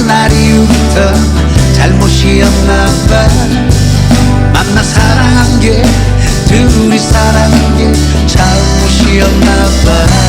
그 말이 온다. 잘못이었나봐. 만나 사랑한 게 둘이 사랑한 게 처음 이었나 봐